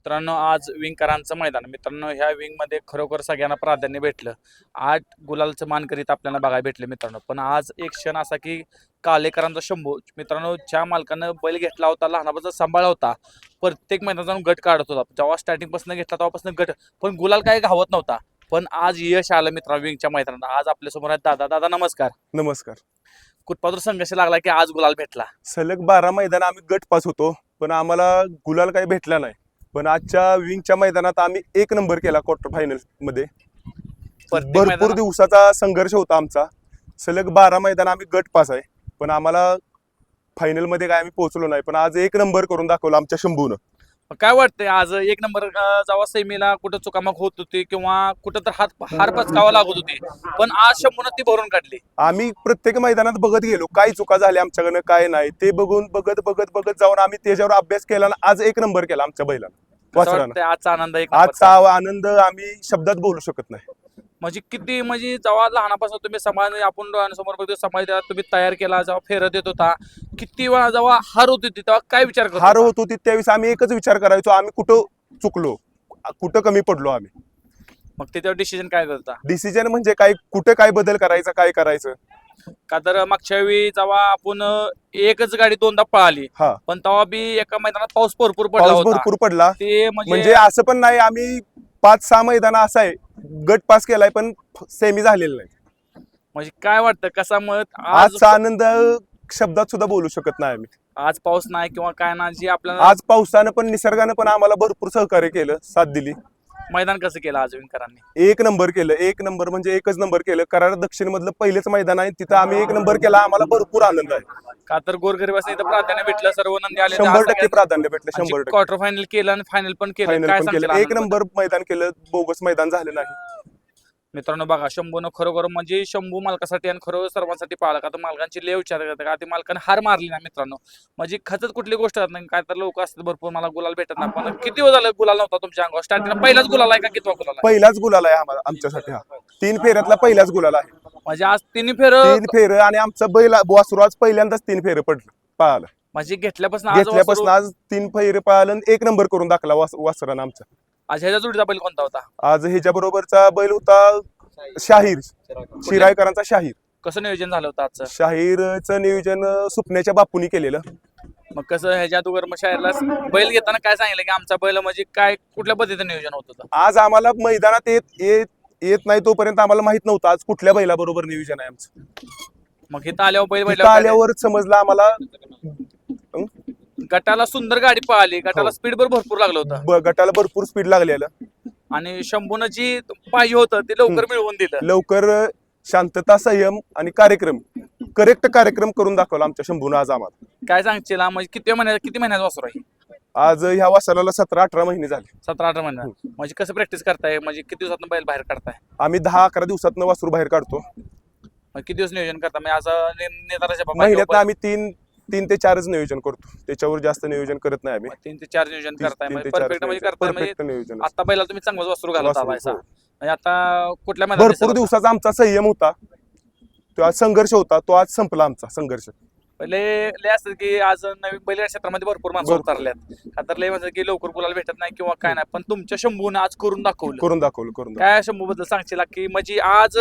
मित्रांनो आज विंगकरांचं मैदान. मित्रांनो ह्या विंगमध्ये खरोखर सगळ्यांना प्राधान्य भेटलं. आठ गुलालचं मान करीत आपल्याला बघायला भेटले मित्रांनो. पण आज एक क्षण असा की कालेकरांचा शंभू. मित्रांनो ज्या मालकानं बैल घेतला होता लहानापासून सांभाळला होता प्रत्येक महिन्यात जाऊन गट काढत होता. जेव्हा स्टार्टिंगपासून घेतला तेव्हापासून गट. पण गुलाल काही घावत नव्हता. पण आज यश आलं मित्रांनो विंगच्या मैदानात. आज आपल्यासमोर आहेत दादा. दादा नमस्कार. नमस्कार. कुठपासून संघर्ष लागला की आज गुलाल भेटला? सलग बारा मैदान आम्ही गट पास होतो पण आम्हाला गुलाल काही भेटला नाही. पण आजच्या विंगच्या मैदानात आम्ही एक नंबर केला क्वार्टर फायनलमध्ये. भरपूर दिवसाचा संघर्ष होता आमचा. सलग बारा मैदान आम्ही गट पास आहे. पण आम्हाला फायनलमध्ये काय आम्ही पोहोचलो नाही. पण आज एक नंबर करून दाखवला आमच्या शंभूनं. काय वाटतंय आज एक नंबर अं, जेव्हा सेमीला कुठं चुकामक होत होती किंवा कुठं तर हात हार पचकावा लागत होती पण आज शंभून ती भरून काढली. आम्ही प्रत्येक मैदानात बघत गेलो. काय चुका झाल्या आमच्याकडनं काय नाही. ते बघून बघत बघत बघत जाऊन आम्ही त्याच्यावर अभ्यास केला आणि आज एक नंबर केला आमच्या बैलानं. वासरानं आजचा आनंद एक आजचा नंबरचा. आनंद आम्ही शब्दात बोलू शकत नाही. म्हणजे किती म्हणजे जेव्हा लहानापासून तुम्ही समाज आपण डोळ्यांसमोर बघतो समाज तेव्हा तुम्ही तयार केला जेव्हा फेरत येत होता किती वेळा जेव्हा हार होत होती तेव्हा काय विचार करत हार होता? होत होती त्यावेळेस आम्ही एकच विचार करायचो आम्ही कुठं चुकलो कुठं कमी पडलो आम्ही. मग त्याच्यावर डिसिजन काय करता? डिसिजन म्हणजे काय कुठं काय बदल करायचा काय करायचं? का तर मागच्या वेळी जेव्हा आपण एकच गाडी दोनदा पळाली हा. पण तेव्हा बी एका मैदानात पाऊस भरपूर पडला पाऊस होता. भरपूर पडला. ते म्हणजे म्हणजे असं पण नाही आम्ही पाच सहा मैदान असं आहे गट पास केलाय पण सेमी झालेलं नाही. म्हणजे काय वाटतं कसा मत? आज आजचा आनंद शब्दात सुद्धा बोलू शकत नाही आम्ही. आज पाऊस नाही किंवा काय ना जी आपल्याला आज पावसानं पण निसर्गानं पण आम्हाला भरपूर सहकार्य केलं साथ दिली. मैदान कसं केलं आज विंकरांनी एक नंबर केलं एक नंबर म्हणजे एकच नंबर केलं. कराड दक्षिण मधलं पहिलेच मैदान आहे तिथं आम्ही एक नंबर केला आम्हाला भरपूर आनंद आहे. का तर गोरगरीबाचं इथं प्राधान्य भेटलं सर्व नंदी आले शंभर टक्के प्राधान्य भेटलं शंभर टक्के. क्वार्टर फायनल केलं आणि फायनल पण केलं. फायनल काय पण सांगतील केलं. एक आनंद? नंबर मैदान केलं बोगस मैदान झालं नाही. मित्रांनो बघा शंभूनं खरोखर म्हणजे शंभू मालकासाठी आणि खरोखर सर्वांसाठी पाहिला का तर मालकांची लय विचार करतात का ते मालकाने हार मारली ना मित्रांनो. म्हणजे खचत कुठली गोष्ट नाही काय तर लोक असतात भरपूर मला गुलाल भेटत नाही. पण किती वेळ झालं गुलाल नव्हता तुमच्या अंगावर? स्टार्टिंग पहिलाच गुलाल आहे का कितवा गुलाल आहे? पहिलाच गुलाल आहे आम्हाला आमच्यासाठी हा. तीन फेऱ्यातला पहिलाच गुलाल आहे. म्हणजे आज तिन्ही फेर तीन फेर आणि आमचं बैल वासरू आज पहिल्यांदाच तीन फेरे पडलं पळालं म्हणजे घेतल्यापासून आज घेतल्यापासून वासरू- आज तीन फेरे पळालं आणि एक नंबर करून दाखला वास वासरानं आमचा. आज ह्याच्या जोडीचा बैल कोणता होता? आज ह्याच्या बरोबरचा बैल होता शाहीर. शिरायकरांचा शाहीर. कसं नियोजन झालं होतं आजचं? शाहीरचं नियोजन सुपण्याच्या बापूनी केलेलं. मग कसं ह्याच्या अगोदर मग शाळेला बैल घेताना काय सांगितलं की आमचा बैल म्हणजे काय कुठल्या पद्धतीचं नियोजन होत होतं? आज आम्हाला मैदानात येत येत येत नाही तोपर्यंत आम्हाला माहीत नव्हतं आज कुठल्या बैलाबरोबर नियोजन आहे आमचं. मग इथं आल्यावर बैल काय आल्यावर समजलं आम्हाला? गटाला सुंदर गाडी पळाली. गटाला हो. स्पीड बर भरपूर लागलं होतं. ब- गटाला भरपूर स्पीड लागलेलं. आणि शंभूनं जी पाहिजे होतं ते लवकर मिळवून दिलं. लवकर शांतता संयम आणि कार्यक्रम. करेक्ट कार्यक्रम करून दाखवला आमच्या शंभून आज आम्हाला. काय सांगशील? हा? म्हणजे किती महिन्यात किती महिन्यात वासरू आहे? आज ह्या वासराला सतरा अठरा महिने झाले. सतरा अठरा महिन्यात म्हणजे कसं प्रॅक्टिस करताय? म्हणजे किती दिवसात बैल बाहेर काढताय? आम्ही दहा अकरा दिवसात वासरू बाहेर काढतो. किती दिवस नियोजन करता? म्हणजे असं ने- नेताराच्या बाबा महिन्यात किंवा आम्ही तीन तीन ते चारच नियोजन करतो. त्याच्यावर जास्त नियोजन करत नाही आम्ही. तीन ते चार नियोजन करताय. तीन म्हणजे ते चार परफेक्ट म्हणजे करताय. म्हणजे नियोजन आता बैला तुम्ही चांगलाच वासरू घालत वासरू, हो. म्हणजे आता कुठल्या भरपूर? दिवसाचा आमचा संयम होता. तो आज संघर्ष होता. तो आज संपला आमचा संघर्ष. पहिले लय असतात की आज नवीन बैल क्षेत्रामध्ये भरपूर माणसं भरपूर. उतरल्यात. का तर लय म्हणतात की लवकर गुलाल भेटत नाही किंवा काय नाही. पण तुमच्या शंभून आज करून दाखवलं. करून दाखवलं करून दाखवलं. काय शंभू बद्दल सांगशील? की म्हणजे आज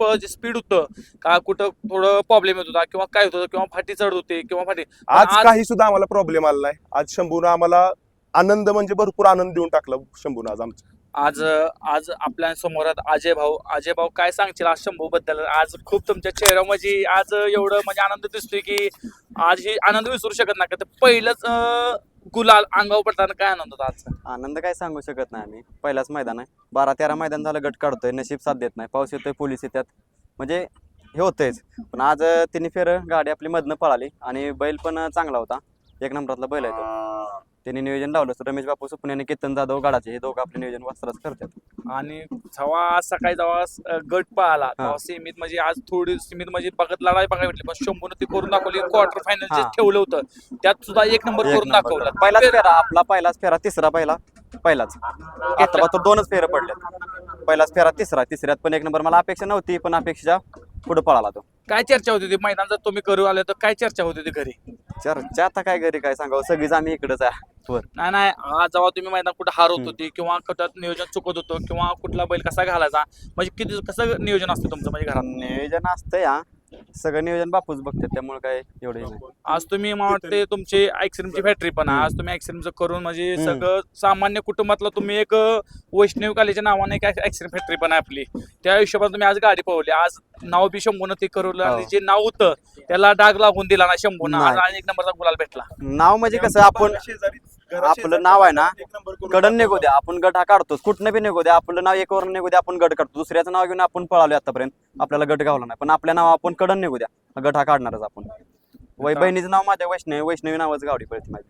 प जी स्पीड होतं का कुठं थोडं प्रॉब्लेम येत होता किंवा काय होत होतं किंवा फाटी चढ होते किंवा फाटी आज काही सुद्धा आम्हाला प्रॉब्लेम आला नाही. आज शंभून आम्हाला आनंद म्हणजे भरपूर आनंद देऊन टाकला शंभून आज आमच्या आज आज आपल्यासमोर अजय भाऊ अजय भाऊ काय सांगशील आज शंभू बद्दल? आज खूप तुमच्या चेहऱ्यामध्ये आज एवढं म्हणजे आनंद दिसतोय की आज ही आनंद विसरू शकत नाही. का तर पहिलंच गुलाल अंगावर पडताना काय आनंद होता आज आनंद काय सांगू शकत नाही आम्ही. पहिलाच मैदान आहे. बारा तेरा मैदान झालं गट काढतोय नशीब साथ देत नाही. पाऊस येतोय पोलीस येतात. म्हणजे हे होतंयच. पण आज तिने फेर गाडी आपली मधनं पळाली आणि बैल पण चांगला होता. एक नंबरातला बैल आहे तो. त्यांनी नियोजन लावलं तर रमेश बापू सुपणे आणि केतन जाधव गाडाचे. हे दोघं आपले नियोजन वस्त्राच करतात. आणि जेव्हा आज सकाळी जेव्हा अं, गट पाहिला तेव्हा सीमित म्हणजे आज थोडी सीमित म्हणजे बघत लढाई बघायला भेटली. पण शंभून ती करून दाखवली क्वार्टर फायनल जे हा. ठेवलं होतं त्यात सुद्धा एक नंबर एक करून नंबर. दाखवलं. पहिलाच फेरा आपला पहिलाच फेरा तिसरा पहिला. पहिलाच. आता तो दोनच फेरे पडले पहिलाच फेरा तिसरा. तिसऱ्यात पण एक नंबर मला अपेक्षा नव्हती पण अपेक्षा पुढे पळाला तो. काय चर्चा होती ती? मैदान जर तुम्ही करू आले तर काय चर्चा होती ती घरी? चर्चा आता काय घरी काय सांगावं? सगळीच आम्ही इकडंच आहे. नाही नाही आज जेव्हा तुम्ही मैदान कुठं हारवत होती किंवा कुठं नियोजन चुकत होतो किंवा कुठला बैल कसा घालायचा म्हणजे किती कसं नियोजन असतं तुमचं म्हणजे घरात? नियोजन असतं या सगळं नियोजन बापूच बघतात त्यामुळे काय एवढं हे नाही. आज तुम्ही मला वाटते तुमची आईस्क्रीमची फॅक्टरी पण आहे आज तुम्ही आईस्क्रीमचं करून म्हणजे हम्म. सगळं सामान्य कुटुंबातलं तुम्ही एक अं, वैष्णवी कालीच्या नावाने एक आईस्क्रीम फॅक्टरी पण आहे आपली त्या हिशोबाने तुम्ही आज गाडी पळवली आज नाव बी शंभूनं ते करून आणि हो. जे नाव होतं त्याला डाग लागून दिला ना शंभूनं आज नाही. आणि एक नंबरचा गुलाल भेटला नाव म्हणजे कसं आपण आपलं नाव आहे ना कडन निघू द्या आपण गट हा काढतोच. कुठनं बी निघू द्या आपलं नाव एक वरून निघू द्या आपण गट काढतो. दुसऱ्याचं नाव घेऊन आपण पळालो आतापर्यंत. आपल्याला गट गावला नाही. पण आपल्या नाव आपण कडन निघू द्या. गट हा काढणारच आपण. वै बहिणीचं नाव माझ्या वैष्णवी वैष्णवी नावाचं गावडी पळते माझी.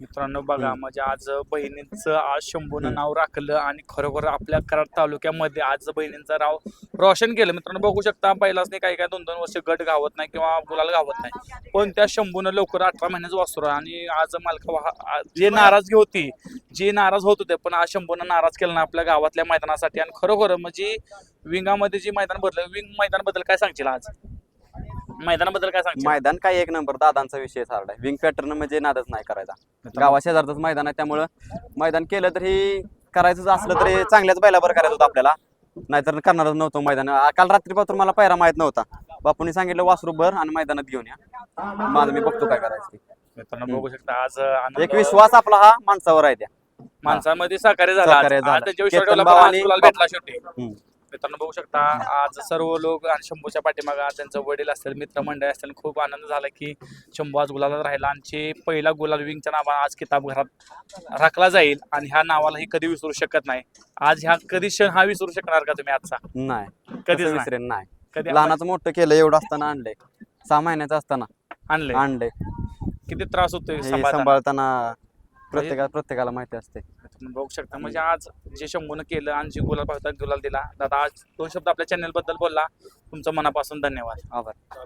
मित्रांनो बघा. म्हणजे आज बहिणींचं आज शंभूनं. नाव राखलं आणि खरोखर आपल्या कराड तालुक्यामध्ये आज बहिणींचं नाव रोशन केलं मित्रांनो बघू शकता पहिलाच नाही काही काय दोन दोन वर्ष गट गावत नाही किंवा गुलाल गावत नाही पण त्या शंभूनं लवकर अठरा महिन्याचं वासरू आणि आज मालका जे नाराजगी होती जे नाराज होत होते पण आज शंभूनं नाराज केलं ना आपल्या गावातल्या मैदानासाठी आणि खरोखर म्हणजे विंगामध्ये जे मैदान बदलं विंग मैदानाबद्दल काय सांगशील आज मैदानाबद्दल काय सांगशील? मैदान काय एक नंबर दादांचा विषय सारडा विंग पॅटर्न म्हणजे नादच नाही करायचा. गावा शेजारचंच मैदान आहे त्यामुळं मैदान केलं तरी करायचंच असलं तरी चांगल्याच बैलाबर करायचं होतं आपल्याला. नाहीतर करणारच नव्हतं मैदान. काल रात्रीपासून मला पायरा माहीत नव्हता. बापूंनी सांगितलं वासरू भर आणि मैदानात घेऊन या. माझं मी बघतो काय करायचं ते. मित्रांनो बघू शकता आज आनंद- एक विश्वास आपला हा माणसावर आहे त्या. माणसामध्ये सहकार्य झाला. सहकार्य आज. झालं. आज त्यांच्या विश्वास केतन ठेवला, आज गुलाल भेटला शेवटी. हम्म. मित्रांनो बघू शकता आज सर्व लोक आणि शंभूच्या पाठीमागं त्यांचं वडील असतील मित्रमंडळी असतील खूप आनंद झाला की शंभू आज गुलालात राहिला. आणि पहिला गुलाल विंगच्या नावानं आज किताब घरात राखला जाईल आणि ह्या नावाला ही कधी विसरू शकत नाही. आज ह्या कधी क्षण हा विसरू शकणार का तुम्ही आजचा? नाही. कधीच. विसरेन नाही. कधी लहानाचं मोठं केलं एवढं असताना आणलंय. सहा महिन्याचं असताना. आणले आणलंय. किती त्रास होतोय सांभाळताना. सांभाळताना प्रत्येका प्रत्येकाला माहिती असते तुम्ही बघू शकता. म्हणजे आज जे शंभूनं केलं आणि जे गुलाल पाहतात गुलाल दिला. दादा आज दोन शब्द आपल्या चॅनलबद्दल बोलला. तुमचं मनापासून धन्यवाद. आभार.